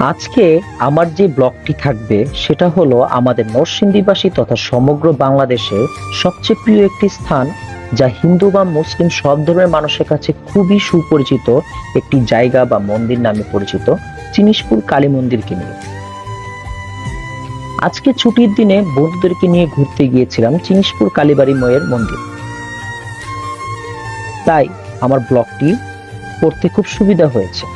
আজকে আমার যে ব্লগটি থাকবে, সেটা হলো আমাদের নরসিংদীবাসী তথা সমগ্র বাংলাদেশে সবচেয়ে প্রিয় একটি স্থান, যা হিন্দু বা মুসলিম সব ধর্মের মানুষের কাছে খুবই সুপরিচিত একটি জায়গা বা মন্দির নামে পরিচিত চিনিসপুর কালী মন্দিরকে নিয়ে। আজকে ছুটির দিনে বন্ধুদেরকে নিয়ে ঘুরতে গিয়েছিলাম চিনিসপুর কালীবাড়ি ময়ের মন্দির। তাই আমার ব্লগটি পড়তে খুব সুবিধা হয়েছে।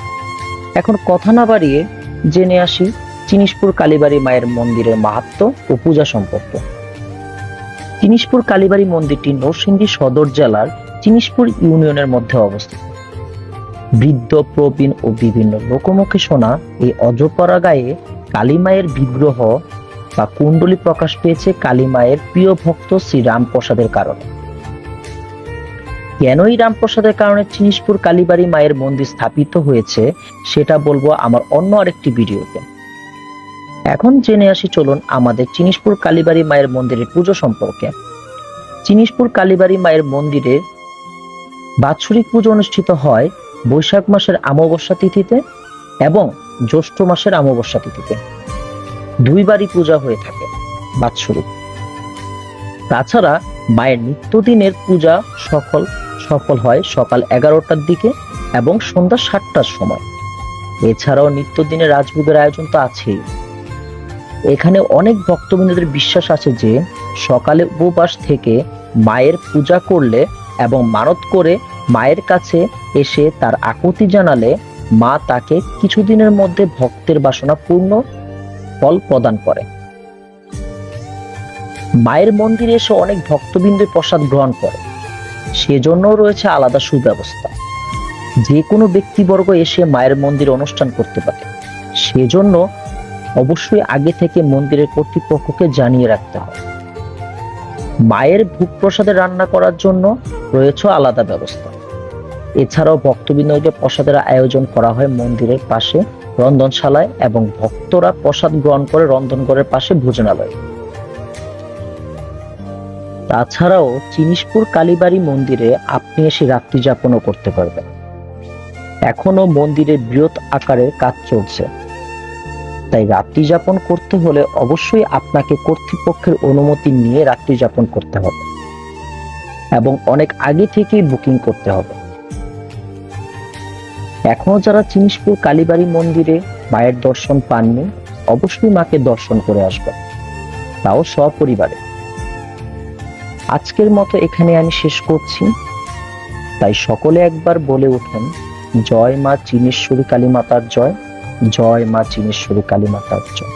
এখন কথা না বাড়িয়ে জেনে আসি চিনিসপুর কালীবাড়ি মায়ের মন্দিরের মাহাত্ম্য ও পূজা সম্পর্কে। চিনিসপুর কালীবাড়ি মন্দিরটি নরসিংদী সদর জেলার চিনিসপুর ইউনিয়নের মধ্যে অবস্থিত। বৃদ্ধ, প্রবীণ ও বিভিন্ন লোকমুখে শোনা এই অজপরা গায়ে কালী মায়ের বিগ্রহ বা কুণ্ডলী প্রকাশ পেয়েছে কালী মায়ের প্রিয় ভক্ত শ্রী রামপ্রসাদের কারণে। কেন এই রামপ্রসাদের কারণে চিনিসপুর কালীবাড়ি মায়ের মন্দির স্থাপিত হয়েছে, সেটা বলব আমার অন্য আরেকটি ভিডিওতে। এখন জেনে আসি চলুন আমাদের চিনিসপুর কালীবাড়ি মায়ের মন্দিরের পুজো সম্পর্কে। চিনিসপুর কালীবাড়ি মায়ের মন্দিরে বাৎসরিক পুজো অনুষ্ঠিত হয় বৈশাখ মাসের অমাবস্যা তিথিতে এবং জ্যৈষ্ঠ মাসের অমাবস্যা তিথিতে। দুইবারই পূজা হয়ে থাকে বাৎসরিক। তাছাড়া মায়ের নিত্যদিনের পূজা সফল সফল হয় সকাল এগারোটার দিকে এবং সন্ধ্যা সাতটার সময়। এছাড়াও নিত্যদিনের রাজভোগের আয়োজন তো আছেই। এখানে অনেক ভক্তবৃন্দদের বিশ্বাস আছে যে, সকালে উপবাস থেকে মায়ের পূজা করলে এবং মানত করে মায়ের কাছে এসে তার আকুতি জানালে মা তাকে কিছুদিনের মধ্যে ভক্তের বাসনা পূর্ণ ফল প্রদান করে। মায়ের মন্দিরে এসে অনেক ভক্তবৃন্দ প্রসাদ গ্রহণ করে। সেজন্য রয়েছে আলাদা সুব্যবস্থা। যে কোনো ব্যক্তিবর্গ এসে মায়ের মন্দিরে অনুষ্ঠান করতে পারে। সেজন্য অবশ্যই আগে থেকে মন্দিরের কর্তৃপক্ষকে জানিয়ে রাখতে হয় মায়ের ভোগ প্রসাদে রান্না করার জন্য রয়েছে আলাদা ব্যবস্থা। এছাড়াও ভক্তবৃন্দকে প্রসাদের আয়োজন করা হয় মন্দিরের পাশে, রন্ধনশালায় এবং ভক্তরা প্রসাদ গ্রহণ করে রন্ধনঘরের পাশে ভোজনালয়। তাছাড়াও চিনিসপুর কালীবাড়ি মন্দিরে আপনি এসে রাত্রি যাপনও করতে পারবেন। এখনও মন্দিরের বৃহৎ আকারের কাজ চলছে। তাই রাত্রি যাপন করতে হলে অবশ্যই আপনাকে কর্তৃপক্ষের অনুমতি নিয়ে রাত্রি যাপন করতে হবে। এবং অনেক আগে থেকেই বুকিং করতে হবে। এখনও যারা চিনিসপুর কালীবাড়ি মন্দিরে মায়ের দর্শন পাননি, অবশ্যই মাকে দর্শন করে আসবেন। তাও সপরিবারে। আজকের মতো এখানে আমি শেষ করছি। তাই সকলে একবার বলে ওঠেন, জয় মা চিনেশ্বরী কালী মাতার জয় জয় মা চিনেশ্বরী কালী মাতার জয়।